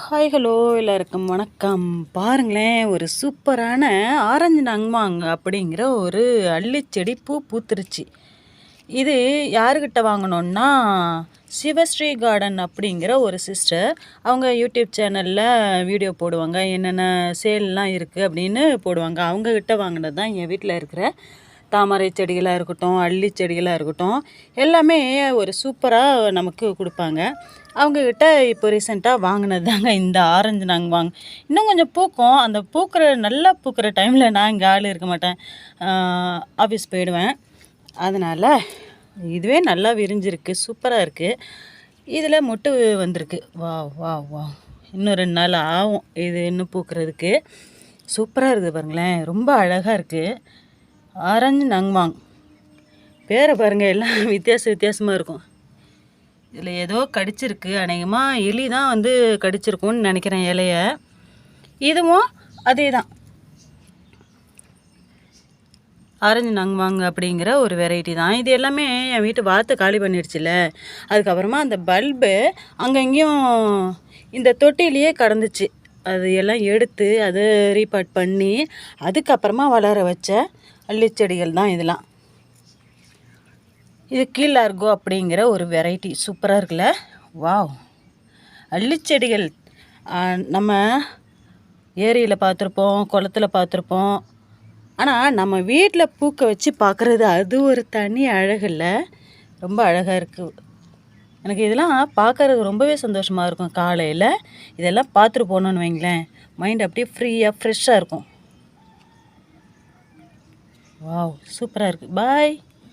Hi hello எல்லாருக்கும் வணக்கம். பாருங்களேன் ஒரு சூப்பரான ஆரஞ்சு நங்மாங்க அப்படிங்கிற ஒரு அள்ளிச்செடி பூ பூத்துருச்சு. இது யாருக்கிட்ட வாங்கினோன்னா சிவஸ்ரீ கார்டன் அப்படிங்கிற ஒரு சிஸ்டர் அவங்க யூடியூப் சேனலில் வீடியோ போடுவாங்க. என்னென்ன சேல்லாம் இருக்குது அப்படின்னு போடுவாங்க. அவங்கக்கிட்ட வாங்கினது தான் என் வீட்டில் இருக்கிற தாமரை செடிகளாக இருக்கட்டும் அள்ளி செடிகளாக இருக்கட்டும் எல்லாமே ஒரு சூப்பராக நமக்கு கொடுப்பாங்க. அவங்கக்கிட்ட இப்போ ரீசெண்டாக வாங்கினது தாங்க இந்த ஆரஞ்சு நாங்கள் வாங்க இன்னும் கொஞ்சம் பூக்கும். அந்த பூக்கிற நல்லா பூக்கிற டைமில் நான் இங்கே ஆள் இருக்க மாட்டேன். ஆஃபீஸ் போயிடுவேன். அதனால் இதுவே நல்லா விரிஞ்சிருக்கு சூப்பராக இருக்குது இதில் மொட்டு வந்திருக்கு. வா வா வா இன்னும் ரெண்டு நாள் ஆகும் இது இன்னும் பூக்கிறதுக்கு. சூப்பராக இருக்குது பாருங்களேன். ரொம்ப அழகாக இருக்குது ஆரஞ்சு நங்வாங். பேரை பாருங்கள் எல்லாம் வித்தியாச வித்தியாசமாக இருக்கும். இதில் ஏதோ கடிச்சிருக்கு. அநேகமாக எலி தான் வந்து கடிச்சிருக்கும்னு நினைக்கிறேன் இலையை. இதுவும் அதே தான் ஆரஞ்சு நங்வாங் அப்படிங்கிற ஒரு வெரைட்டி தான். இது எல்லாமே என் வீட்டு வாத்து காலி பண்ணிடுச்சுல. அதுக்கப்புறமா அந்த பல்பு அங்கங்கேயும் இந்த தொட்டிலேயே கடந்துச்சு. அது எல்லாம் எடுத்து அதை ரீபார்ட் பண்ணி அதுக்கப்புறமா வளர வச்ச அள்ளிச்செடிகள் தான் இதெல்லாம். இது கீழார்கோ அப்படிங்கிற ஒரு வெரைட்டி சூப்பராக இருக்குல்ல? வாவ் அள்ளிச்செடிகள் நம்ம ஏரியில் பார்த்துருப்போம் குளத்தில் பார்த்துருப்போம். ஆனால் நம்ம வீட்டில் பூக்க வச்சு பார்க்குறது அது ஒரு தனி அழகில்ல ரொம்ப அழகாக இருக்குது எனக்கு இதெல்லாம் பார்க்குறதுக்கு ரொம்பவே சந்தோஷமாக இருக்கும் காலையில். இதெல்லாம் பார்த்துட்டு போகணுன்னு வைங்களேன். மைண்ட் அப்படியே ஃப்ரீயாக ஃப்ரெஷ்ஷாக இருக்கும். வாவ் சூப்பராக இருக்குது பாய்